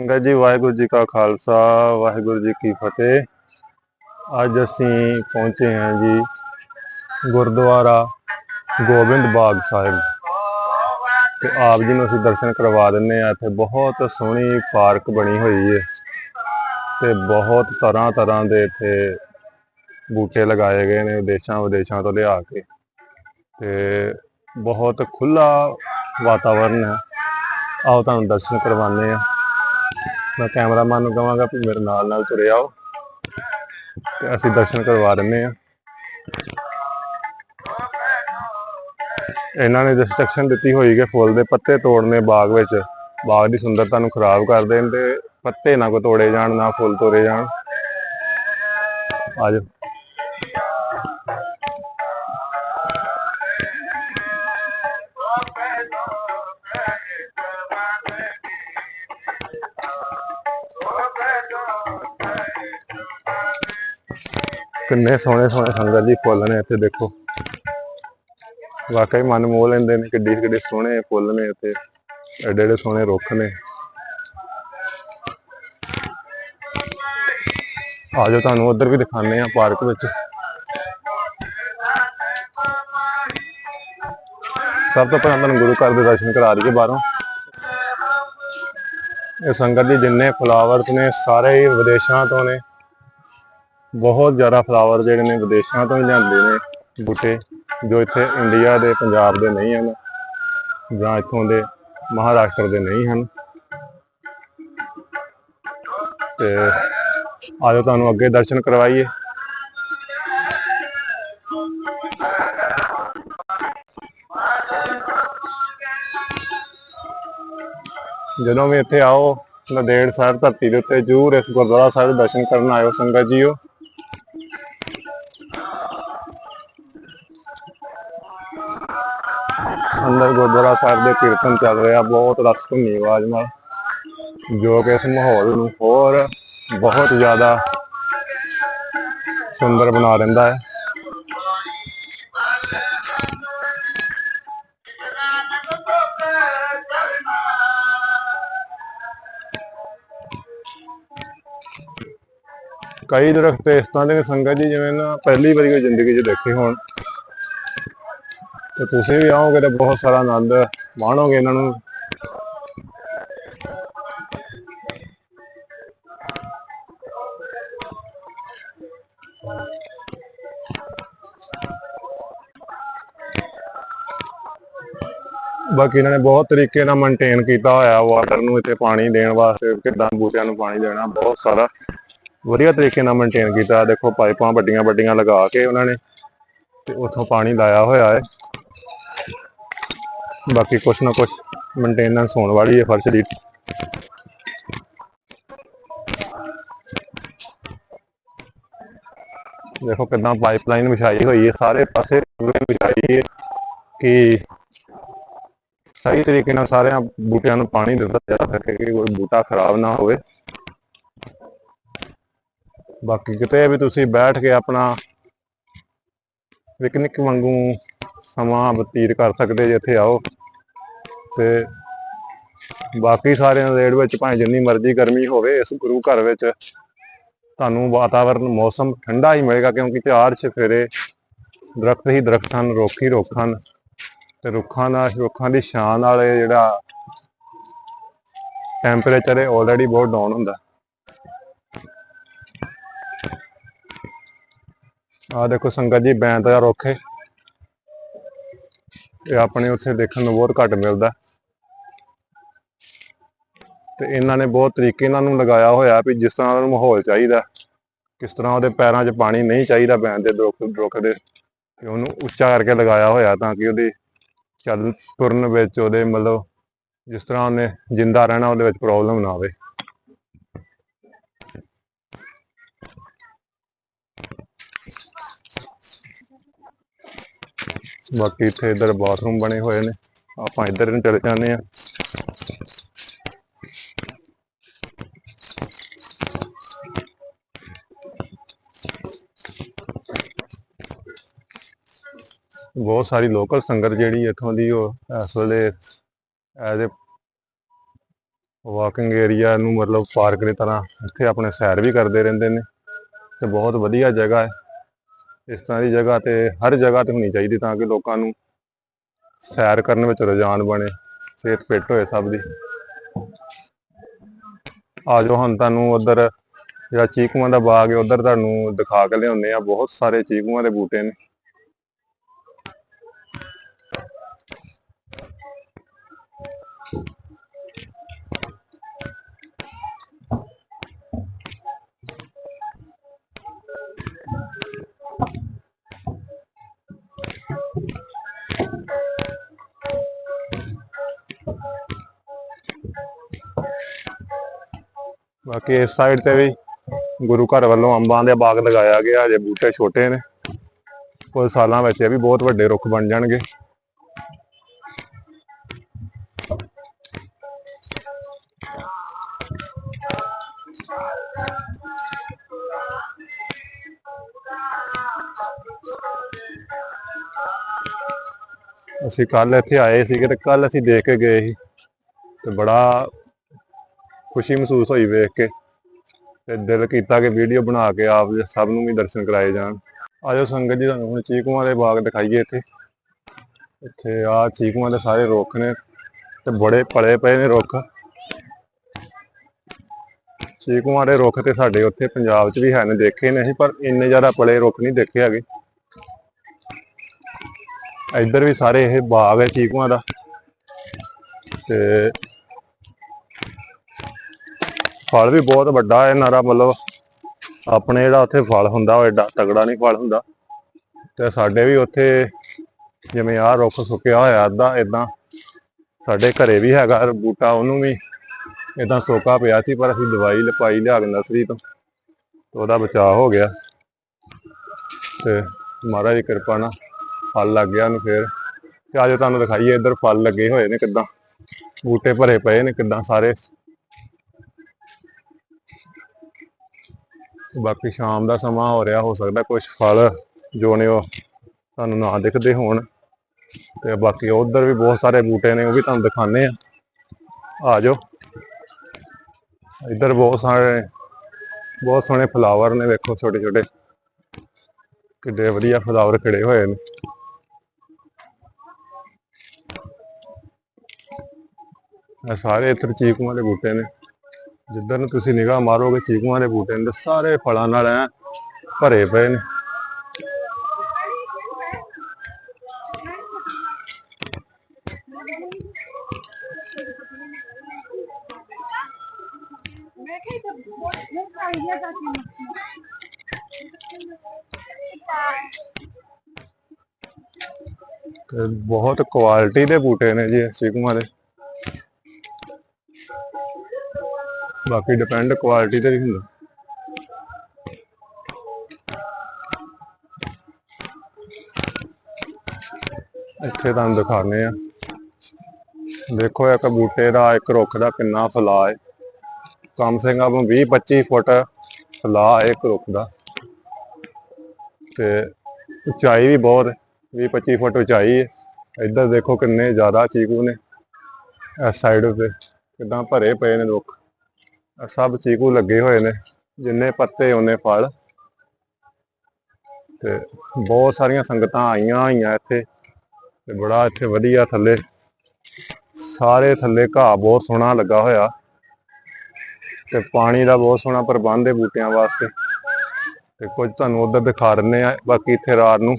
ਸੰਗਤ ਜੀ, ਵਾਹਿਗੁਰੂ ਜੀ ਕਾ ਖਾਲਸਾ, ਵਾਹਿਗੁਰੂ ਜੀ ਕੀ ਫਤਿਹ। ਅੱਜ ਅਸੀਂ ਪਹੁੰਚੇ ਹਾਂ ਜੀ ਗੁਰਦੁਆਰਾ ਗੋਬਿੰਦ ਬਾਗ ਸਾਹਿਬ। ਤੇ ਆਪ ਜੀ ਨੂੰ ਅਸੀਂ ਦਰਸ਼ਨ ਕਰਵਾ ਦਿੰਨੇ ਆ ਇੱਥੇ ਬਹੁਤ ਸੋਹਣੀ ਪਾਰਕ ਬਣੀ ਹੋਈ ਹੈ ਤੇ ਬਹੁਤ ਤਰ੍ਹਾਂ ਤਰ੍ਹਾਂ ਦੇ ਇੱਥੇ ਬੂਟੇ ਲਗਾਏ ਗਏ ਨੇ ਦੇਸ਼ਾਂ ਵਿਦੇਸ਼ਾਂ ਤੋਂ ਲਿਆ ਕੇ। ਤੇ ਬਹੁਤ ਖੁੱਲਾ ਵਾਤਾਵਰਨ ਹੈ। ਆਓ ਤੁਹਾਨੂੰ ਦਰਸ਼ਨ ਕਰਵਾਉਂਦੇ ਆ ਮੈਂ ਕੈਮਰਾਮੈਨ ਨੂੰ ਕਹਾਂਗਾ ਵੀ ਮੇਰੇ ਨਾਲ ਨਾਲ ਤੁਰੇ ਆਓ ਤੇ ਅਸੀਂ ਦਰਸ਼ਨ ਕਰਵਾ ਦਿੰਨੇ ਆ ਇਹਨਾਂ ਨੇ ਡਿਸਟਰਕਸ਼ਨ ਦਿੱਤੀ ਹੋਈ ਕਿ ਫੁੱਲ ਦੇ ਪੱਤੇ ਤੋੜਨੇ ਬਾਗ ਵਿੱਚ। ਬਾਗ ਦੀ ਸੁੰਦਰਤਾ ਨੂੰ ਖਰਾਬ ਕਰ ਦੇਣ ਤੇ ਪੱਤੇ ਨਾ ਕੋ ਤੋੜੇ ਜਾਣ, ਨਾ ਫੁੱਲ ਤੋੜੇ ਜਾਣ। ਆਜੋ ਕਿੰਨੇ ਸੋਹਣੇ ਸੋਹਣੇ ਸੰਗਤ ਜੀ ਫੁੱਲ ਨੇ ਇੱਥੇ ਦੇਖੋ। ਵਾਕਈ ਮਨ ਮੋਹ ਲੈਂਦੇ ਨੇ, ਕਿੱਡੀ ਕਿੱਡੇ ਸੋਹਣੇ ਫੁੱਲ ਨੇ ਇੱਥੇ। ਐਡੇ ਐਡੇ ਸੋਹਣੇ ਰੁੱਖ ਨੇ। ਆਜੋ ਤੁਹਾਨੂੰ ਉਧਰ ਵੀ ਦਿਖਾਣੇ ਆ ਪਾਰਕ ਵਿੱਚ। ਸਭ ਤੋਂ ਪਹਿਲਾਂ ਤੁਹਾਨੂੰ ਗੁਰੂ ਘਰ ਦੇ ਦਰਸ਼ਨ ਕਰਾ ਦਈਏ ਬਾਹਰੋਂ। ਇਹ ਸੰਗਤ ਜੀ ਜਿੰਨੇ ਫਲਾਵਰਸ ਨੇ, ਸਾਰੇ ਹੀ ਵਿਦੇਸ਼ਾਂ ਤੋਂ ਨੇ। ਬਹੁਤ ਜ਼ਿਆਦਾ ਫਲਾਵਰ ਜਿਹੜੇ ਨੇ ਵਿਦੇਸ਼ਾਂ ਤੋਂ ਲਿਆਂਦੇ ਨੇ ਬੂਟੇ, ਜੋ ਇੱਥੇ ਇੰਡੀਆ ਦੇ, ਪੰਜਾਬ ਦੇ ਨਹੀਂ ਹਨ ਜਾਂ ਇੱਥੋਂ ਦੇ ਮਹਾਰਾਸ਼ਟਰ ਦੇ ਨਹੀਂ ਹਨ। ਤੇ ਆਜੋ ਤੁਹਾਨੂੰ ਅੱਗੇ ਦਰਸ਼ਨ ਕਰਵਾਈਏ। ਜਦੋਂ ਵੀ ਇੱਥੇ ਆਓ ਨਦੇੜ ਸਾਹਿਬ ਧਰਤੀ ਦੇ ਉੱਤੇ ਜ਼ਰੂਰ ਇਸ ਗੁਰਦੁਆਰਾ ਸਾਹਿਬ ਦੇ ਦਰਸ਼ਨ ਕਰਨ ਆਇਓ ਸੰਗਤ ਜੀਓ। ਅੰਦਰ ਗੁਰਦੁਆਰਾ ਸਾਹਿਬ ਦੇ ਕੀਰਤਨ ਚੱਲ ਰਿਹਾ, ਬਹੁਤ ਰਸ ਭੁੰਨੀ ਆਵਾਜ਼ ਨਾਲ। ਜੋ ਕਿ ਇਸ ਮਾਹੌਲ ਨੂੰ ਹੋਰ ਬਹੁਤ ਜ਼ਿਆਦਾ ਸੁੰਦਰ ਬਣਾ ਦਿੰਦਾ ਹੈ। ਕਈ ਦਰਖਤ ਇਸ ਤਰ੍ਹਾਂ ਦੇ ਸੰਗਤ ਜੀ, ਜਿਵੇਂ ਨਾ ਪਹਿਲੀ ਵਾਰੀ ਕੋਈ ਜ਼ਿੰਦਗੀ 'ਚ ਦੇਖੇ ਹੋਣ। ਤੇ ਤੁਸੀਂ ਵੀ ਆਓਗੇ ਤਾਂ ਬਹੁਤ ਸਾਰਾ ਆਨੰਦ ਮਾਣੋਗੇ ਇਹਨਾਂ ਨੂੰ। ਬਾਕੀ ਇਹਨਾਂ ਨੇ ਬਹੁਤ ਤਰੀਕੇ ਨਾਲ ਮੇਨਟੇਨ ਕੀਤਾ ਹੋਇਆ ਵਾਟਰ ਨੂੰ ਇੱਥੇ ਪਾਣੀ ਦੇਣ ਵਾਸਤੇ, ਕਿੱਦਾਂ ਬੂਟਿਆਂ ਨੂੰ ਪਾਣੀ ਦੇਣਾ, ਬਹੁਤ ਸਾਰਾ ਵਧੀਆ ਤਰੀਕੇ ਨਾਲ ਮੇਨਟੇਨ ਕੀਤਾ। ਦੇਖੋ ਪਾਈਪਾਂ ਵੱਡੀਆਂ ਵੱਡੀਆਂ ਲਗਾ ਕੇ ਉਹਨਾਂ ਨੇ ਤੇ ਉੱਥੋਂ ਪਾਣੀ ਲਾਇਆ ਹੋਇਆ ਹੈ। ਬਾਕੀ ਕੁਛ ਨਾ ਕੁਛ ਮੇਨਟੇਨੈਂਸ ਹੋਣ ਵਾਲੀ ਹੈ ਫਰਸ਼ ਦੀ। ਦੇਖੋ ਕਿਦਾਂ ਪਾਈਪਲਾਈਨ ਵਿਛਾਈ ਹੋਈ ਹੈ, ਸਾਰੇ ਪਾਸੇ ਵਿਛਾਈ ਹੈ ਕਿ ਸਹੀ ਤਰੀਕੇ ਨਾਲ ਸਾਰਿਆਂ ਬੂਟਿਆਂ ਨੂੰ ਪਾਣੀ ਦਿੱਤਾ ਜਾ ਸਕੇ ਕਿ ਕੋਈ ਬੂਟਾ ਖਰਾਬ ਨਾ ਹੋਵੇ। ਬਾਕੀ ਕਿਤੇ ਵੀ ਤੁਸੀਂ ਬੈਠ ਕੇ ਆਪਣਾ ਪਿਕਨਿਕ ਵਾਂਗੂ ਸਮਾਂ ਬਤੀਤ ਕਰ ਸਕਦੇ ਜੇ ਇੱਥੇ ਆਓ। ਤੇ ਬਾਕੀ ਸਾਰਿਆਂ ਦੇ ਰੇੜ ਵਿੱਚ ਭਾਵੇਂ ਜਿੰਨੀ ਮਰਜ਼ੀ ਗਰਮੀ ਹੋਵੇ, ਇਸ ਗੁਰੂ ਘਰ ਵਿੱਚ ਤੁਹਾਨੂੰ ਵਾਤਾਵਰਨ, ਮੌਸਮ ਠੰਡਾ ਹੀ ਮਿਲੇਗਾ, ਕਿਉਂਕਿ ਚਾਰ ਛਫੇਰੇ ਦਰਖਤ ਹੀ ਦਰਖਤ ਹਨ, ਰੁੱਖ ਹੀ ਰੁੱਖ ਹਨ। ਤੇ ਰੁੱਖਾਂ ਨਾਲ ਰੁੱਖਾਂ ਦੀ ਛਾਂ ਨਾਲ ਜਿਹੜਾ ਟੈਂਪਰੇਚਰ ਹੈ ਆਲਰੇਡੀ ਬਹੁਤ ਡਾਊਨ ਹੁੰਦਾ। ਆ ਦੇਖੋ ਸੰਗਤ ਜੀ, ਬੈਂਤ ਦਾ ਰੁੱਖ ਹੈ। ਇਹ ਆਪਣੇ ਉੱਥੇ ਦੇਖਣ ਨੂੰ ਬਹੁਤ ਘੱਟ ਮਿਲਦਾ। ਤੇ ਇਹਨਾਂ ਨੇ ਬਹੁਤ ਤਰੀਕੇ ਇਹਨਾਂ ਨੂੰ ਲਗਾਇਆ ਹੋਇਆ ਵੀ ਜਿਸ ਤਰ੍ਹਾਂ ਉਹਨੂੰ ਮਾਹੌਲ ਚਾਹੀਦਾ, ਕਿਸ ਤਰ੍ਹਾਂ ਉਹਦੇ ਪੈਰਾਂ 'ਚ ਪਾਣੀ ਨਹੀਂ ਚਾਹੀਦਾ ਬੈਂਤ ਦੇ ਰੁੱਖ ਰੁੱਖ ਦੇ, ਤੇ ਉਹਨੂੰ ਉੱਚਾ ਕਰਕੇ ਲਗਾਇਆ ਹੋਇਆ ਤਾਂ ਕਿ ਉਹਦੀ ਚੱਲ ਤੁਰਨ ਵਿੱਚ ਉਹਦੇ ਮਤਲਬ ਜਿਸ ਤਰ੍ਹਾਂ ਉਹਨੇ ਜਿੰਦਾ ਰਹਿਣਾ ਉਹਦੇ ਵਿੱਚ ਪ੍ਰੋਬਲਮ ਨਾ ਆਵੇ। ਬਾਕੀ ਇੱਥੇ ਇਧਰ ਬਾਥਰੂਮ ਬਣੇ ਹੋਏ ਨੇ। ਆਪਾਂ ਇੱਧਰ ਨੂੰ ਚਲੇ ਜਾਂਦੇ ਆ ਬਹੁਤ ਸਾਰੀ ਲੋਕਲ ਸੰਗਤ ਜਿਹੜੀ ਇੱਥੋਂ ਦੀ ਉਹ ਇਸ ਵੇਲੇ ਐਜ਼ ਵਾਕਿੰਗ ਏਰੀਆ ਨੂੰ ਮਤਲਬ ਪਾਰਕ ਦੀ ਤਰ੍ਹਾਂ ਇੱਥੇ ਆਪਣੇ ਸੈਰ ਵੀ ਕਰਦੇ ਰਹਿੰਦੇ ਨੇ। ਤੇ ਬਹੁਤ ਵਧੀਆ ਜਗ੍ਹਾ ਹੈ। ਇਸ ਤਰ੍ਹਾਂ ਦੀ ਜਗ੍ਹਾ ਤੇ, ਹਰ ਜਗ੍ਹਾ ਤੇ ਹੋਣੀ ਚਾਹੀਦੀ ਤਾਂ ਕਿ ਲੋਕਾਂ ਨੂੰ ਸੈਰ ਕਰਨ ਵਿੱਚ ਰੁਝਾਨ ਬਣੇ, ਸਿਹਤ ਫਿੱਟ ਹੋਏ ਸਭ ਦੀ। ਆ ਜਾਓ ਹੁਣ ਤੁਹਾਨੂੰ ਉਧਰ ਜਿਹੜਾ ਚੀਕੂਆਂ ਦਾ ਬਾਗ ਹੈ, ਉਧਰ ਤੁਹਾਨੂੰ ਦਿਖਾ ਕੇ ਲਿਆਉਂਦੇ ਆ ਬਹੁਤ ਸਾਰੇ ਚੀਕੂਆਂ ਦੇ ਬੂਟੇ ਨੇ। ਬਾਕੀ ਇਸ ਸਾਈਡ ਤੇ ਵੀ ਗੁਰੂ ਘਰ ਵੱਲੋਂ ਅੰਬਾਂ ਦੇ ਬਾਗ ਲਗਾਇਆ ਗਿਆ ਜੇ ਬੂਟੇ ਛੋਟੇ ਨੇ। ਕੁਝ ਸਾਲਾਂ ਵਿੱਚ ਇਹ ਵੀ ਬਹੁਤ ਵੱਡੇ ਰੁੱਖ ਬਣ ਜਾਣਗੇ। ਅਸੀਂ ਕੱਲ ਇੱਥੇ ਆਏ ਸੀਗੇ ਤੇ ਕੱਲ ਅਸੀਂ ਦੇਖ ਕੇ ਗਏ ਸੀ ਤੇ ਬੜਾ ਖੁਸ਼ੀ ਮਹਿਸੂਸ ਹੋਈ ਵੇਖ ਕੇ ਤੇ ਦਿਲ ਕੀਤਾ ਕਿ ਵੀਡੀਓ ਬਣਾ ਕੇ ਆਪ ਸਭ ਨੂੰ ਵੀ ਦਰਸ਼ਨ ਕਰਾਏ ਜਾਣ। ਆਜੋ ਸੰਗਤ ਜੀ, ਤੁਹਾਨੂੰ ਹੁਣ ਚੀਕੂਆਂ ਦੇ ਬਾਗ ਦਿਖਾਈਏ ਇੱਥੇ। ਇੱਥੇ ਆ ਚੀਕੂਆਂ ਦੇ ਸਾਰੇ ਰੁੱਖ ਨੇ ਤੇ ਬੜੇ ਪਲੇ ਪਏ ਨੇ ਰੁੱਖ। ਚੀਕੂਆਂ ਦੇ ਰੁੱਖ ਤੇ ਸਾਡੇ ਉੱਥੇ ਪੰਜਾਬ 'ਚ ਵੀ ਹੈ ਨੇ, ਦੇਖੇ ਨੇ ਅਸੀਂ, ਪਰ ਇੰਨੇ ਜ਼ਿਆਦਾ ਪਲੇ ਰੁੱਖ ਨਹੀਂ ਦੇਖੇ ਹੈਗੇ। ਇੱਧਰ ਵੀ ਸਾਰੇ ਇਹ ਬਾਗ ਹੈ ਚੀਕੂਆਂ ਦਾ। ਤੇ ਫਲ ਵੀ ਬਹੁਤ ਵੱਡਾ ਹੈ, ਨਾਰਾ ਮਤਲਬ ਆਪਣੇ ਜਿਹੜਾ ਉੱਥੇ ਫਲ ਹੁੰਦਾ, ਉਹ ਐਡਾ ਤਗੜਾ ਨਹੀਂ ਫਲ ਹੁੰਦਾ। ਤੇ ਸਾਡੇ ਵੀ ਉੱਥੇ ਜਿਵੇਂ ਆਹ ਰੁੱਖ ਸੁੱਕਿਆ ਹੋਇਆ, ਅੱਧਾ ਇਦਾਂ ਸਾਡੇ ਘਰੇ ਵੀ ਹੈਗਾ ਬੂਟਾ, ਉਹਨੂੰ ਵੀ ਇਦਾਂ ਸੋਕਾ ਪਿਆ ਸੀ, ਪਰ ਅਸੀਂ ਦਵਾਈ ਲਪਾਈ ਲਿਆ ਕੇ ਨਰਸਰੀ ਤੋਂ ਉਹਦਾ ਬਚਾਅ ਹੋ ਗਿਆ। ਤੇ ਮਹਾਰਾਜ ਦੀ ਕਿਰਪਾ ਨਾਲ ਫਲ ਲੱਗ ਗਿਆ ਉਹਨੂੰ ਫੇਰ। ਤੇ ਆਜੋ ਤੁਹਾਨੂੰ ਦਿਖਾਈਏ ਇੱਧਰ ਫਲ ਲੱਗੇ ਹੋਏ ਨੇ ਕਿੱਦਾਂ, ਬੂਟੇ ਭਰੇ ਪਏ ਨੇ ਕਿੱਦਾਂ ਸਾਰੇ। ਬਾਕੀ ਸ਼ਾਮ ਦਾ ਸਮਾਂ ਹੋ ਰਿਹਾ, ਹੋ ਸਕਦਾ ਕੁਝ ਫਲ ਜੋ ਨੇ ਉਹ ਤੁਹਾਨੂੰ ਨਾ ਦਿਖਦੇ ਹੋਣ। ਤੇ ਬਾਕੀ ਉਧਰ ਵੀ ਬਹੁਤ ਸਾਰੇ ਬੂਟੇ ਨੇ, ਉਹ ਵੀ ਤੁਹਾਨੂੰ ਦਿਖਾਣੇ ਆ ਆ ਜਾਓ। ਇੱਧਰ ਬਹੁਤ ਸਾਰੇ, ਬਹੁਤ ਸੋਹਣੇ ਫਲਾਵਰ ਨੇ, ਵੇਖੋ ਛੋਟੇ ਛੋਟੇ ਕਿੱਡੇ ਵਧੀਆ ਫਲਾਵਰ ਖਿੜੇ ਹੋਏ ਨੇ। ਇਹ ਸਾਰੇ ਇੱਧਰ ਚੀਕੂਆਂ ਦੇ ਬੂਟੇ ਨੇ। ਜਿੱਧਰ ਨੂੰ ਤੁਸੀਂ ਨਿਗਾਹ ਮਾਰੋਗੇ, ਚੀਕੂਆਂ ਦੇ ਬੂਟੇ ਨੇ ਸਾਰੇ ਫਲਾਂ ਨਾਲ ਐ ਭਰੇ ਪਏ ਨੇ। ਬਹੁਤ ਤੇ ਬਹੁਤ ਕੁਆਲਿਟੀ ਦੇ ਬੂਟੇ ਨੇ ਜੀ ਚੀਕੂਆਂ ਦੇ। ਬਾਕੀ ਡਿਪੈਂਡ ਕੁਆਲਿਟੀ ਤੇ ਵੀ ਹੁੰਦਾ। ਇੱਥੇ ਤੁਹਾਨੂੰ ਦਿਖਾਣੇ ਆ ਦੇਖੋ ਇੱਕ ਬੂਟੇ ਦਾ, ਇੱਕ ਰੁੱਖ ਦਾ ਕਿੰਨਾ ਫਲਾ ਹੈ। ਕਮ ਸੇ ਕਮ 20 25 ਫੁੱਟ ਫਲਾ ਹੈ ਇੱਕ ਰੁੱਖ ਦਾ। ਤੇ ਉਚਾਈ ਵੀ ਬਹੁਤ 20 25 ਫੁੱਟ ਉਚਾਈ ਹੈ। ਇੱਧਰ ਦੇਖੋ ਕਿੰਨੇ ਜ਼ਿਆਦਾ ਚੀਕੂ ਨੇ। ਇਸ ਸਾਈਡ ਉਤੇ ਕਿਦਾਂ ਭਰੇ ਪਏ ਨੇ ਰੁੱਖ। ਸਭ ਚੀਕੂ ਲੱਗੇ ਹੋਏ ਨੇ, ਜਿੰਨੇ ਪੱਤੇ ਉਹਨੇ ਫਲ। ਤੇ ਬਹੁਤ ਸਾਰੀਆਂ ਸੰਗਤਾਂ ਆਈਆਂ ਹੋਈਆਂ ਇੱਥੇ, ਤੇ ਬੜਾ ਇੱਥੇ ਵਧੀਆ ਥੱਲੇ, ਸਾਰੇ ਥੱਲੇ ਘਾਹ ਬਹੁਤ ਸੋਹਣਾ ਲੱਗਾ ਹੋਇਆ। ਤੇ ਪਾਣੀ ਦਾ ਬਹੁਤ ਸੋਹਣਾ ਪ੍ਰਬੰਧ ਹੈ ਬੂਟਿਆਂ ਵਾਸਤੇ। ਤੇ ਕੁਝ ਤੁਹਾਨੂੰ ਉਧਰ ਦਿਖਾ ਦਿੰਨੇ ਆ ਬਾਕੀ ਇੱਥੇ ਰਾਤ ਨੂੰ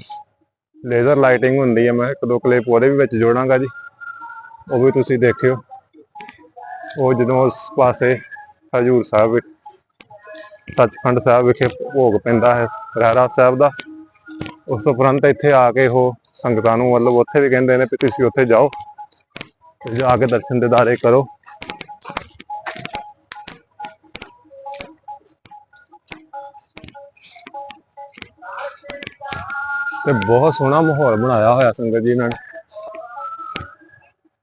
ਲੇਜ਼ਰ ਲਾਈਟਿੰਗ ਹੁੰਦੀ ਹੈ, ਮੈਂ ਇੱਕ ਦੋ ਕਲਿੱਪ ਉਹਦੇ ਵੀ ਵਿੱਚ ਜੋੜਾਂਗਾ ਜੀ, ਉਹ ਵੀ ਤੁਸੀਂ ਦੇਖਿਓ। ਉਹ ਜਦੋਂ ਉਸ ਪਾਸੇ ਹਜੂਰ ਸਾਹਿਬ ਸੱਚਖੰਡ ਸਾਹਿਬ ਵਿਖੇ ਭੋਗ ਪੈਂਦਾ ਹੈ ਰਹਿਰਾ ਸਾਹਿਬ ਦਾ। ਉਸ ਤੋਂ ਉਪਰੰਤ ਇੱਥੇ ਆ ਕੇ ਉਹ ਸੰਗਤਾਂ ਨੂੰ ਮਤਲਬ ਉੱਥੇ ਵੀ ਕਹਿੰਦੇ ਨੇ ਕਿ ਤੁਸੀਂ ਉੱਥੇ ਜਾਓ, ਤੇ ਜਾ ਕੇ ਦਰਸ਼ਨ ਦਿਦਾਰੇ ਕਰੋ। ਤੇ ਬਹੁਤ ਸੋਹਣਾ ਮਾਹੌਲ ਬਣਾਇਆ ਹੋਇਆ ਸੰਗਤ ਜੀ ਇਹਨਾਂ ਨੇ।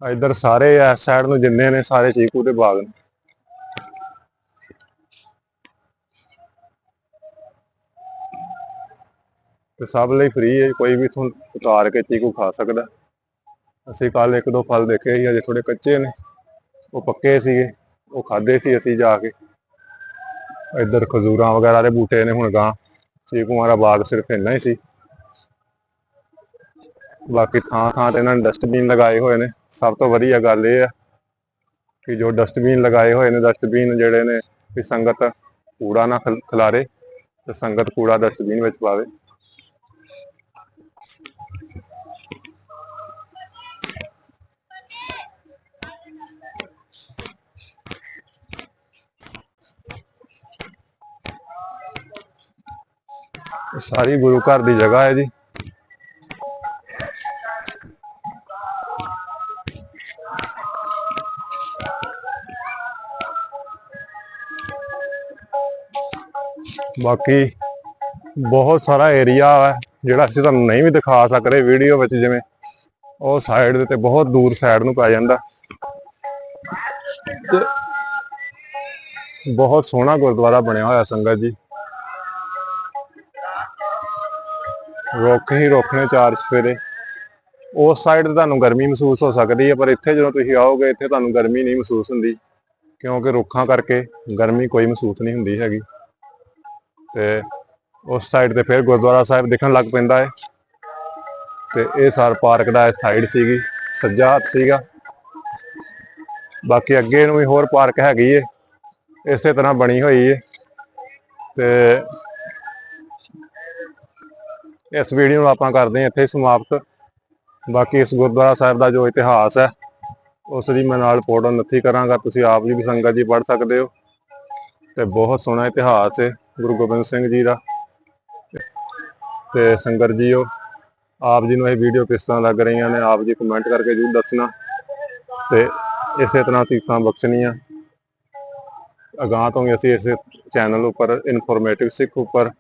ਇੱਧਰ ਸਾਰੇ ਇਸ ਸਾਈਡ ਨੂੰ ਜਿੰਨੇ ਨੇ ਸਾਰੇ ਚੀਕੂ ਦੇ ਬਾਗ ਨੇ। ਤੇ ਸਭ ਲਈ ਫ੍ਰੀ ਹੈ ਕੋਈ ਵੀ ਤੁਹਾਨੂੰ ਉਤਾਰ ਕੇ ਚੀਕੂ ਖਾ ਸਕਦਾ। ਅਸੀਂ ਕੱਲ ਇੱਕ ਦੋ ਫਲ ਦੇਖੇ ਸੀ ਅਜੇ ਥੋੜੇ ਕੱਚੇ ਨੇ। ਉਹ ਪੱਕੇ ਸੀਗੇ, ਉਹ ਖਾਦੇ ਸੀ ਅਸੀਂ ਜਾ ਕੇ। ਇੱਧਰ ਖਜੂਰਾਂ ਵਗੈਰਾ ਦੇ ਬੂਟੇ ਨੇ ਹੁਣ ਗਾਂ ਚੀਕੂਆਂ ਦਾ ਬਾਗ ਸਿਰਫ ਇੰਨਾ ਹੀ ਸੀ। ਬਾਕੀ ਥਾਂ ਥਾਂ ਤੇ ਇਹਨਾਂ ਨੇ ਡਸਟਬਿਨ ਲਗਾਏ ਹੋਏ ਨੇ। ਸਭ ਤੋਂ ਵਧੀਆ ਗੱਲ ਇਹ ਆ ਕਿ ਜੋ ਡਸਟਬਿਨ ਲਗਾਏ ਹੋਏ ਨੇ ਡਸਟਬਿਨ ਜਿਹੜੇ ਨੇ ਕਿ ਸੰਗਤ ਕੂੜਾ ਨਾ ਖਿਲ- ਖਿਲਾਰੇ ਤੇ ਸੰਗਤ ਕੂੜਾ ਡਸਟਬਿਨ ਵਿੱਚ ਪਾਵੇ। ਸਾਰੀ ਗੁਰੂ ਘਰ ਦੀ ਜਗ੍ਹਾ ਹੈ ਜੀ। ਬਾਕੀ ਬਹੁਤ ਸਾਰਾ ਏਰੀਆ ਹੈ, ਜਿਹੜਾ ਅਸੀਂ ਤੁਹਾਨੂੰ ਨਹੀਂ ਵੀ ਦਿਖਾ ਸਕਦੇ ਵੀਡੀਓ ਵਿੱਚ ਜਿਵੇਂ, ਉਹ ਸਾਈਡ ਦੇ ਤੇ ਬਹੁਤ ਦੂਰ ਸਾਈਡ ਨੂੰ ਪੈ ਜਾਂਦਾ। ਤੇ ਬਹੁਤ ਸੋਹਣਾ ਗੁਰਦੁਆਰਾ ਬਣਿਆ ਹੋਇਆ ਸੰਗਤ ਜੀ। ਰੁੱਖ ਹੀ ਰੁੱਖ ਨੇ ਚਾਰ ਸਵੇਰੇ ਉਸ ਸਾਈਡ ਤੇ ਤੁਹਾਨੂੰ ਗਰਮੀ ਮਹਿਸੂਸ ਹੋ ਸਕਦੀ ਹੈ, ਪਰ ਇੱਥੇ ਜਦੋਂ ਤੁਸੀਂ ਆਓਗੇ, ਇੱਥੇ ਤੁਹਾਨੂੰ ਗਰਮੀ ਨਹੀਂ ਮਹਿਸੂਸ ਹੁੰਦੀ, ਕਿਉਂਕਿ ਰੁੱਖਾਂ ਕਰਕੇ ਗਰਮੀ ਕੋਈ ਮਹਿਸੂਸ ਨਹੀਂ ਹੁੰਦੀ ਹੈਗੀ। ਤੇ ਉਸ ਸਾਈਡ ਤੇ ਫਿਰ ਗੁਰਦੁਆਰਾ ਸਾਹਿਬ ਦਿਖਣ ਲੱਗ ਪੈਂਦਾ ਹੈ। ਤੇ ਇਹ ਸਾਰ ਪਾਰਕ ਦਾ ਸਾਈਡ ਸੀਗੀ, ਸੱਜਾ ਹੱਥ ਸੀਗਾ। ਬਾਕੀ ਅੱਗੇ ਨੂੰ ਵੀ ਹੋਰ ਪਾਰਕ ਹੈਗੀ ਏ, ਇਸੇ ਤਰ੍ਹਾਂ ਬਣੀ ਹੋਈ ਏ। ਤੇ ਇਸ ਵੀਡੀਓ ਨੂੰ ਆਪਾਂ ਕਰਦੇ ਹਾਂ ਇੱਥੇ ਸਮਾਪਤ। ਬਾਕੀ ਇਸ ਗੁਰਦੁਆਰਾ ਸਾਹਿਬ ਦਾ ਜੋ ਇਤਿਹਾਸ ਹੈ ਉਸ ਦੀ ਮੈਂ ਨਾਲ ਫੋਟੋ ਨੱਥੀ ਕਰਾਂਗਾ, ਤੁਸੀਂ ਆਪ ਜੀ ਵੀ ਸੰਗਤ ਜੀ ਪੜ੍ਹ ਸਕਦੇ ਹੋ। ਤੇ ਬਹੁਤ ਸੋਹਣਾ ਇਤਿਹਾਸ ਹੈ, ਗੁਰੂ ਗੋਬਿੰਦ ਸਿੰਘ ਜੀ ਦਾ। ਤੇ ਸੰਗਤ ਜੀਓ, ਆਪ ਜੀ ਨੂੰ ਇਹ ਵੀਡੀਓ ਕਿਸ ਤਰ੍ਹਾਂ ਲੱਗ ਰਹੀਆਂ ਨੇ, ਆਪ ਜੀ ਕਮੈਂਟ ਕਰਕੇ ਜਰੂਰ ਦੱਸਣਾ। ਤੇ ਇਸੇ ਤਰ੍ਹਾਂ ਸੀਸਾਂ ਬਖਸ਼ਣੀਆਂ। ਅਗਾਂਹ ਤੋਂ ਵੀ ਅਸੀਂ ਇਸ ਚੈਨਲ ਉੱਪਰ ਇਨਫੋਰਮੇਟਿਵ ਸਿੱਖ ਉੱਪਰ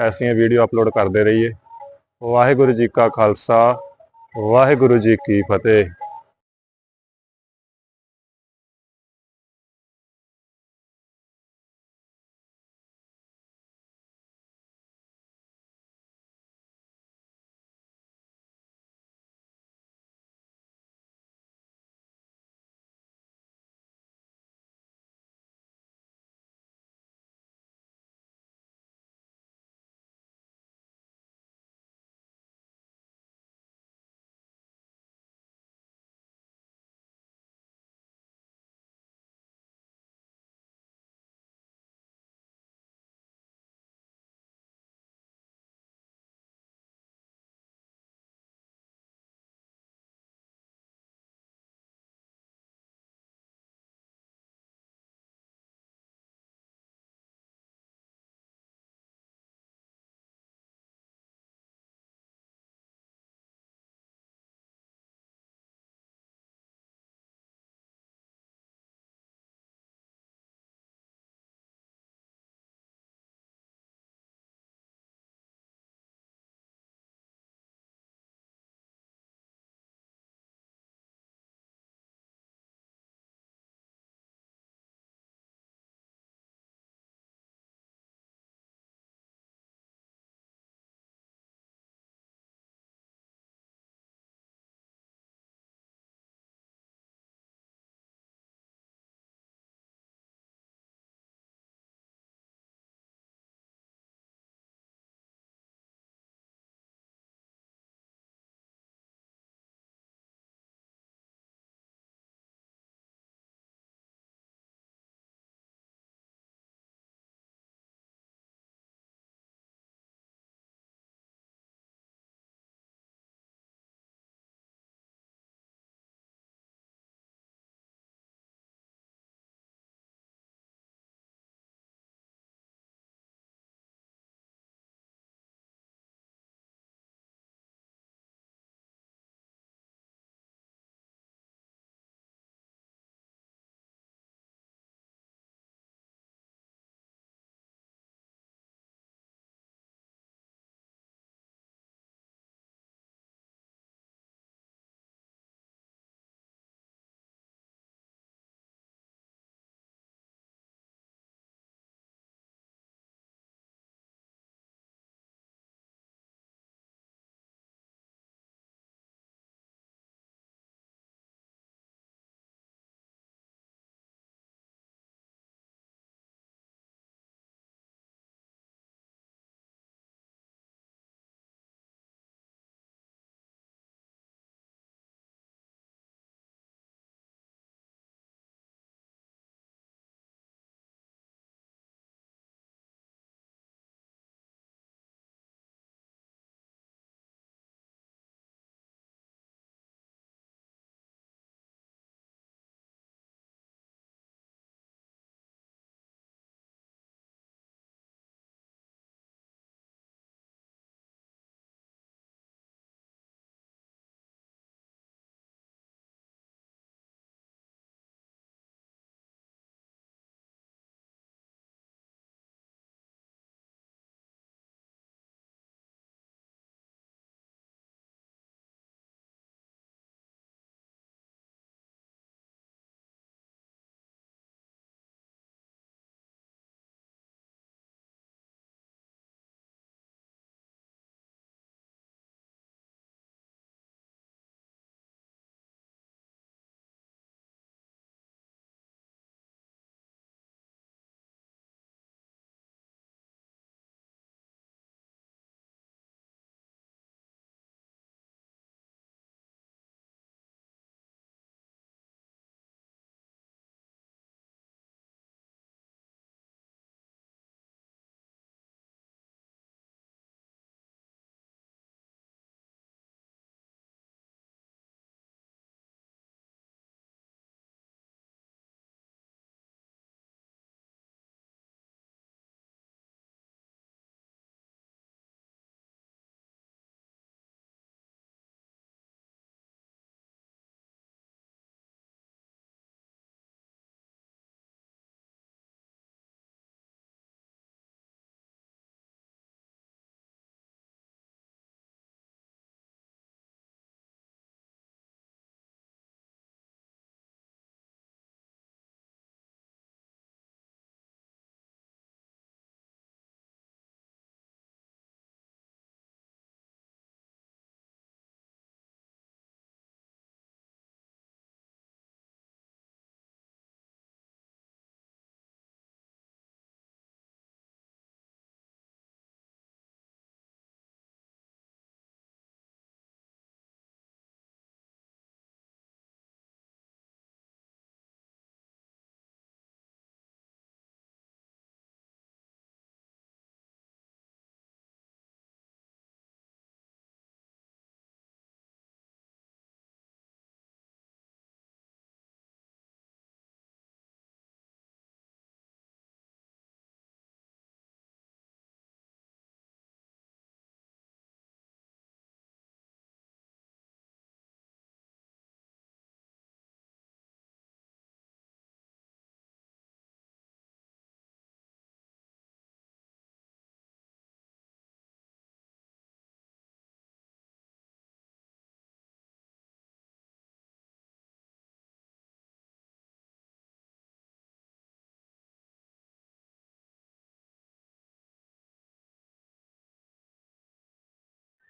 ਐਸੀਆਂ ਵੀਡੀਓ ਅਪਲੋਡ ਕਰਦੇ ਰਹੀਏ। ਵਾਹਿਗੁਰੂ ਜੀ ਕਾ ਖਾਲਸਾ ਵਾਹਿਗੁਰੂ ਜੀ ਕੀ ਫਤਿਹ।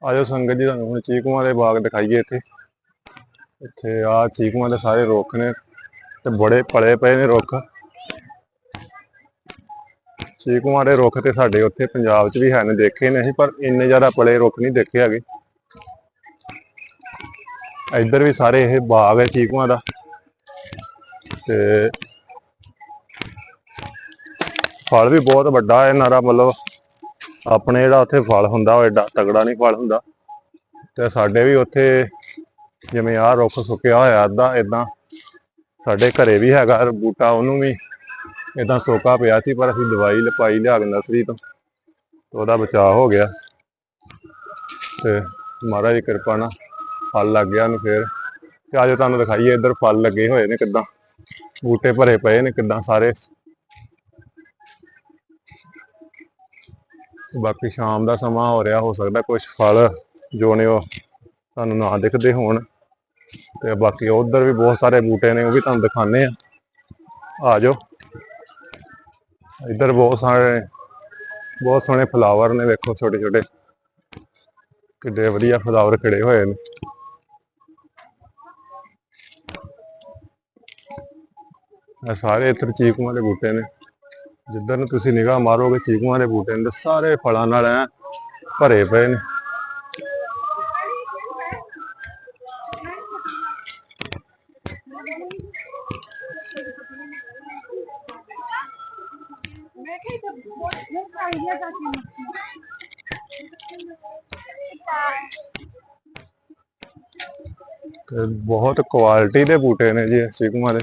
ਆਜੋ ਸੰਗਤ ਜੀ, ਤੁਹਾਨੂੰ ਹੁਣ ਚੀਕੂਆਂ ਦੇ ਬਾਗ ਦਿਖਾਈਏ ਇੱਥੇ। ਇੱਥੇ ਆ ਚੀਕੂਆਂ ਦੇ ਸਾਰੇ ਰੁੱਖ ਨੇ ਤੇ ਬੜੇ ਪਲੇ ਪਏ ਨੇ ਰੁੱਖ। ਚੀਕੂਆਂ ਦੇ ਰੁੱਖ ਤੇ ਸਾਡੇ ਉੱਥੇ ਪੰਜਾਬ 'ਚ ਵੀ ਹਨ ਦੇਖੇ ਨੇ ਅਸੀਂ, ਪਰ ਇੰਨੇ ਜ਼ਿਆਦਾ ਪਲੇ ਰੁੱਖ ਨਹੀਂ ਦੇਖੇ ਹੈਗੇ। ਇੱਧਰ ਵੀ ਸਾਰੇ ਇਹ ਬਾਗ ਹੈ ਚੀਕੂਆਂ ਦਾ। ਤੇ ਫਲ ਵੀ ਬਹੁਤ ਵੱਡਾ ਹੈ, ਨਾਰਾ ਮਤਲਬ ਆਪਣੇ ਜਿਹੜਾ ਉੱਥੇ ਫਲ ਹੁੰਦਾ, ਉਹ ਏਡਾ ਤਗੜਾ ਨਹੀਂ ਫਲ ਹੁੰਦਾ। ਤੇ ਸਾਡੇ ਵੀ ਉੱਥੇ ਜਿਵੇਂ ਆਹ ਰੁੱਖ ਸੁੱਕਿਆ ਹੋਇਆ, ਅੱਧਾ ਇਦਾਂ ਸਾਡੇ ਘਰੇ ਵੀ ਹੈਗਾ ਬੂਟਾ, ਉਹਨੂੰ ਵੀ ਇਦਾਂ ਸੋਕਾ ਪਿਆ ਸੀ, ਪਰ ਅਸੀਂ ਦਵਾਈ ਲਪਾਈ ਲਿਆ ਕੇ ਨਰਸਰੀ ਤੋਂ ਉਹਦਾ ਬਚਾਅ ਹੋ ਗਿਆ। ਤੇ ਮਹਾਰਾਜ ਦੀ ਕਿਰਪਾ ਨਾਲ ਫਲ ਲੱਗ ਗਿਆ ਨੂੰ ਫੇਰ। ਤੇ ਅੱਜ ਤੁਹਾਨੂੰ ਦਿਖਾਈਏ ਇੱਧਰ ਫਲ ਲੱਗੇ ਹੋਏ ਨੇ ਕਿੱਦਾਂ, ਬੂਟੇ ਭਰੇ ਪਏ ਨੇ ਕਿੱਦਾਂ ਸਾਰੇ। ਬਾਕੀ ਸ਼ਾਮ ਦਾ ਸਮਾਂ ਹੋ ਰਿਹਾ, ਹੋ ਸਕਦਾ ਕੁਝ ਫਲ ਜੋ ਨੇ ਉਹ ਤੁਹਾਨੂੰ ਨਾ ਦਿਖਦੇ ਹੋਣ। ਤੇ ਬਾਕੀ ਉਧਰ ਵੀ ਬਹੁਤ ਸਾਰੇ ਬੂਟੇ ਨੇ, ਉਹ ਵੀ ਤੁਹਾਨੂੰ ਦਿਖਾਣੇ ਆ ਆ ਜਾਓ। ਇੱਧਰ ਬਹੁਤ ਸਾਰੇ, ਬਹੁਤ ਸੋਹਣੇ ਫਲਾਵਰ ਨੇ, ਵੇਖੋ ਛੋਟੇ ਛੋਟੇ। ਕਿੱਡੇ ਵਧੀਆ ਫਲਾਵਰ ਖਿੜੇ ਹੋਏ ਨੇ। ਇਹ ਸਾਰੇ ਇੱਧਰ ਚੀਕੂਆਂ ਦੇ ਬੂਟੇ ਨੇ। ਜਿੱਧਰ ਨੂੰ ਤੁਸੀਂ ਨਿਗਾਹ ਮਾਰੋਗੇ, ਚੀਕੂਆਂ ਦੇ ਬੂਟੇ ਨੇ ਸਾਰੇ ਫਲਾਂ ਨਾਲ ਐ ਭਰੇ ਪਏ ਨੇ। ਤੇ ਬਹੁਤ ਕੁਆਲਿਟੀ ਦੇ ਬੂਟੇ ਨੇ ਜੀ ਚੀਕੂਆਂ ਦੇ।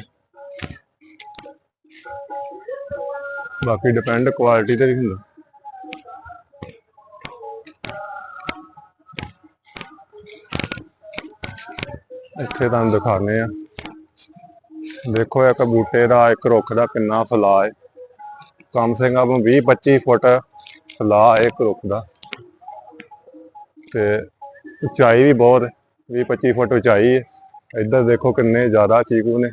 ਬਾਕੀ ਡਿਪੈਂਡ ਕੁਆਲਿਟੀ ਤੇ ਵੀ ਹੁੰਦਾ। ਇੱਥੇ ਤੁਹਾਨੂੰ ਦਿਖਾਣੇ ਆ ਦੇਖੋ ਇੱਕ ਬੂਟੇ ਦਾ, ਇੱਕ ਰੁੱਖ ਦਾ ਕਿੰਨਾ ਫਲਾ ਹੈ। ਕਮ ਸੇ ਕਮ 20 25 ਫੁੱਟ ਫਲਾ ਹੈ ਇੱਕ ਰੁੱਖ ਦਾ। ਤੇ ਉਚਾਈ ਵੀ ਬਹੁਤ 20 25 ਫੁੱਟ ਉਚਾਈ ਹੈ। ਇੱਧਰ ਦੇਖੋ ਕਿੰਨੇ ਜ਼ਿਆਦਾ ਚੀਕੂ ਨੇ।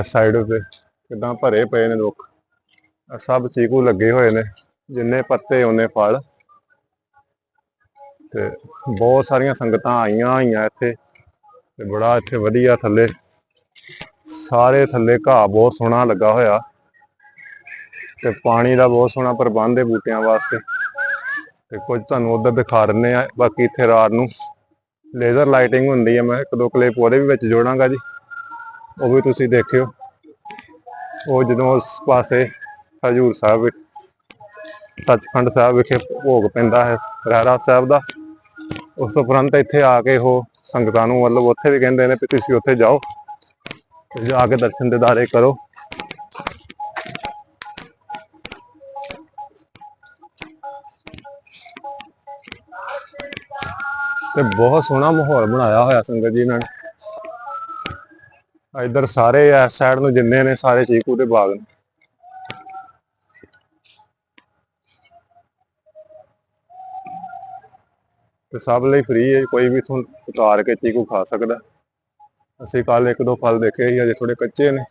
ਇਸ ਸਾਈਡ ਉਤੇ ਕਿਦਾਂ ਭਰੇ ਪਏ ਨੇ ਰੁੱਖ। ਸਭ ਚੀਕੂ ਲੱਗੇ ਹੋਏ ਨੇ, ਜਿੰਨੇ ਪੱਤੇ ਉਹਨੇ ਫਲ। ਤੇ ਬਹੁਤ ਸਾਰੀਆਂ ਸੰਗਤਾਂ ਆਈਆਂ ਹੋਈਆਂ ਇੱਥੇ, ਤੇ ਬੜਾ ਇੱਥੇ ਵਧੀਆ ਥੱਲੇ, ਸਾਰੇ ਥੱਲੇ ਘਾਹ ਬਹੁਤ ਸੋਹਣਾ ਲੱਗਾ ਹੋਇਆ। ਤੇ ਪਾਣੀ ਦਾ ਬਹੁਤ ਸੋਹਣਾ ਪ੍ਰਬੰਧ ਹੈ ਬੂਟਿਆਂ ਵਾਸਤੇ। ਤੇ ਕੁਝ ਤੁਹਾਨੂੰ ਉਧਰ ਦਿਖਾ ਦਿੰਨੇ ਆ ਬਾਕੀ ਇੱਥੇ ਰਾਤ ਨੂੰ ਲੇਜ਼ਰ ਲਾਈਟਿੰਗ ਹੁੰਦੀ ਹੈ, ਮੈਂ ਇੱਕ ਦੋ ਕਲਿੱਪ ਉਹਦੇ ਵੀ ਵਿੱਚ ਜੋੜਾਂਗਾ ਜੀ, ਉਹ ਵੀ ਤੁਸੀਂ ਦੇਖਿਓ। ਉਹ ਜਦੋਂ ਉਸ ਪਾਸੇ ਹਜੂਰ ਸਾਹਿਬ ਸੱਚਖੰਡ ਸਾਹਿਬ ਵਿਖੇ ਭੋਗ ਪੈਂਦਾ ਹੈ, ਰਹਿਰਾ ਸਾਹਿਬ ਦਾ। ਉਸ ਤੋਂ ਉਪਰੰਤ ਇੱਥੇ ਆ ਕੇ ਉਹ ਸੰਗਤਾਂ ਨੂੰ ਮਤਲਬ ਉੱਥੇ ਵੀ ਕਹਿੰਦੇ ਨੇ ਕਿ ਤੁਸੀਂ ਉੱਥੇ ਜਾਓ, ਤੇ ਜਾ ਕੇ ਦਰਸ਼ਨ ਦਿਦਾਰੇ ਕਰੋ। ਤੇ ਬਹੁਤ ਸੋਹਣਾ ਮਾਹੌਲ ਬਣਾਇਆ ਹੋਇਆ ਸੰਗਤ ਜੀ ਨਾਲ ਇੱਧਰ ਸਾਰੇ ਇਸ ਸਾਈਡ ਨੂੰ ਜਿੰਨੇ ਨੇ ਸਾਰੇ ਚੀਕੂ ਦੇ ਬਾਗ ਨੇ। ਤੇ ਸਭ ਲਈ ਫ੍ਰੀ ਹੈ ਕੋਈ ਵੀ ਇਥੋਂ ਉਤਾਰ ਕੇ ਚੀਕੂ ਖਾ ਸਕਦਾ। ਅਸੀਂ ਕੱਲ ਇੱਕ ਦੋ ਫਲ ਦੇਖੇ ਸੀ ਅਜੇ ਥੋੜੇ ਕੱਚੇ ਨੇ।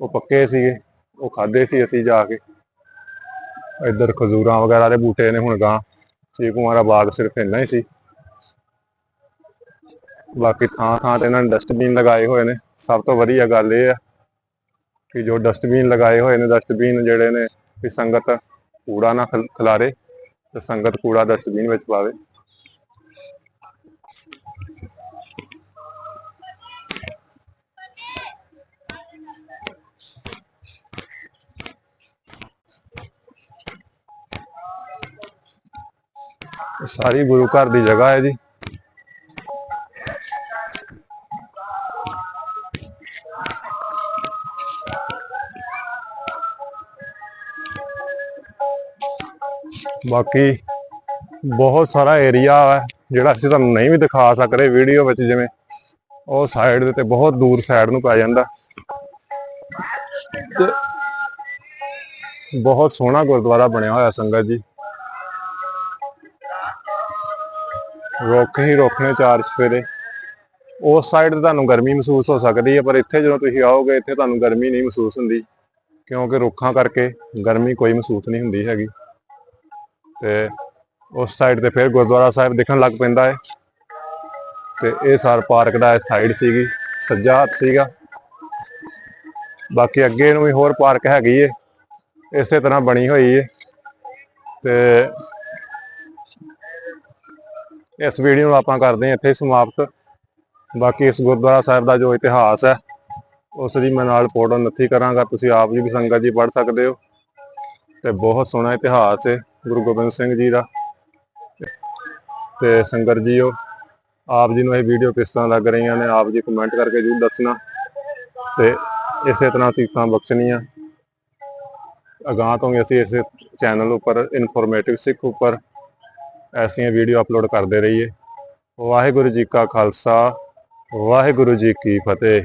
ਉਹ ਪੱਕੇ ਸੀਗੇ, ਉਹ ਖਾਦੇ ਸੀ ਅਸੀਂ ਜਾ ਕੇ। ਇੱਧਰ ਖਜੂਰਾਂ ਵਗੈਰਾ ਦੇ ਬੂਟੇ ਨੇ ਹੁਣ ਗਾਂ ਚੀਕੂਆਂ ਦਾ ਬਾਗ ਸਿਰਫ ਇੰਨਾ ਹੀ ਸੀ। ਬਾਕੀ ਥਾਂ ਥਾਂ ਤੇ ਇਹਨਾਂ ਨੇ ਡਸਟਬਿਨ ਲਗਾਏ ਹੋਏ ਨੇ। ਸਭ ਤੋਂ ਵਧੀਆ ਗੱਲ ਇਹ ਆ ਕਿ ਜੋ ਡਸਟਬਿਨ ਲਗਾਏ ਹੋਏ ਨੇ ਡਸਟਬਿਨ ਜਿਹੜੇ ਨੇ ਕਿ ਸੰਗਤ ਕੂੜਾ ਨਾ ਖਿਲ- ਖਿਲਾਰੇ ਤੇ ਸੰਗਤ ਕੂੜਾ ਡਸਟਬਿਨ ਵਿੱਚ ਪਾਵੇ। ਸਾਰੀ ਗੁਰੂ ਘਰ ਦੀ ਜਗ੍ਹਾ ਹੈ ਜੀ। ਬਾਕੀ ਬਹੁਤ ਸਾਰਾ ਏਰੀਆ ਹੈ, ਜਿਹੜਾ ਅਸੀਂ ਤੁਹਾਨੂੰ ਨਹੀਂ ਵੀ ਦਿਖਾ ਸਕਦੇ ਵੀਡੀਓ ਵਿੱਚ ਜਿਵੇਂ, ਉਹ ਸਾਈਡ ਦੇ ਤੇ ਬਹੁਤ ਦੂਰ ਸਾਈਡ ਨੂੰ ਪੈ ਜਾਂਦਾ। ਤੇ ਬਹੁਤ ਸੋਹਣਾ ਗੁਰਦੁਆਰਾ ਬਣਿਆ ਹੋਇਆ ਸੰਗਤ ਜੀ। ਰੁੱਖ ਹੀ ਰੁੱਖ ਨੇ ਚਾਰ ਚਫੇਰੇ। ਉਸ ਸਾਈਡ ਤੇ ਤੁਹਾਨੂੰ ਗਰਮੀ ਮਹਿਸੂਸ ਹੋ ਸਕਦੀ ਹੈ, ਪਰ ਇੱਥੇ ਜਦੋਂ ਤੁਸੀਂ ਆਓਗੇ, ਇੱਥੇ ਤੁਹਾਨੂੰ ਗਰਮੀ ਨਹੀਂ ਮਹਿਸੂਸ ਹੁੰਦੀ, ਕਿਉਂਕਿ ਰੁੱਖਾਂ ਕਰਕੇ ਗਰਮੀ ਕੋਈ ਮਹਿਸੂਸ ਨਹੀਂ ਹੁੰਦੀ ਹੈਗੀ। ਤੇ ਉਸ ਸਾਈਡ ਤੇ ਫਿਰ ਗੁਰਦੁਆਰਾ ਸਾਹਿਬ ਦਿਖਣ ਲੱਗ ਪੈਂਦਾ ਹੈ। ਤੇ ਇਹ ਸਾਰ ਪਾਰਕ ਦਾ ਸਾਈਡ ਸੀਗੀ ਸੱਜਾ ਹੱਥ ਸੀਗਾ। ਬਾਕੀ ਅੱਗੇ ਨੂੰ ਵੀ ਹੋਰ ਪਾਰਕ ਹੈਗੀ ਏ, ਇਸੇ ਤਰ੍ਹਾਂ ਬਣੀ ਹੋਈ ਏ। ਤੇ ਇਸ ਵੀਡੀਓ ਨੂੰ ਆਪਾਂ ਕਰਦੇ ਹਾਂ ਇੱਥੇ ਸਮਾਪਤ। ਬਾਕੀ ਇਸ ਗੁਰਦੁਆਰਾ ਸਾਹਿਬ ਦਾ ਜੋ ਇਤਿਹਾਸ ਹੈ ਉਸ ਦੀ ਮੈਂ ਨਾਲ ਫੋਟੋ ਨੱਥੀ ਕਰਾਂਗਾ, ਤੁਸੀਂ ਆਪ ਜੀ ਵੀ ਸੰਗਤ ਜੀ ਪੜ੍ਹ ਸਕਦੇ ਹੋ। ਤੇ ਬਹੁਤ ਸੋਹਣਾ ਇਤਿਹਾਸ ਹੈ ਗੁਰੂ ਗੋਬਿੰਦ ਸਿੰਘ ਜੀ ਦਾ। ਤੇ ਸੰਗਤ ਜੀਓ, ਆਪ ਜੀ ਨੂੰ ਇਹ ਵੀਡੀਓ ਕਿਸ ਤਰ੍ਹਾਂ ਲੱਗ ਰਹੀਆਂ ਨੇ, ਆਪ ਜੀ ਕਮੈਂਟ ਕਰਕੇ ਜਰੂਰ ਦੱਸਣਾ। ਤੇ ਇਸੇ ਤਰ੍ਹਾਂ ਸੀਸਾਂ ਬਖਸ਼ਣੀਆਂ। ਅਗਾਂਹ ਤੋਂ ਵੀ ਅਸੀਂ ਇਸ ਚੈਨਲ ਉੱਪਰ ਇਨਫੋਰਮੇਟਿਵ ਸਿੱਖ ਉੱਪਰ ਐਸੀਆਂ ਵੀਡੀਓ ਅਪਲੋਡ ਕਰਦੇ ਰਹੀਏ। ਵਾਹਿਗੁਰੂ ਜੀ ਕਾ ਖਾਲਸਾ ਵਾਹਿਗੁਰੂ ਜੀ ਕੀ ਫਤਿਹ।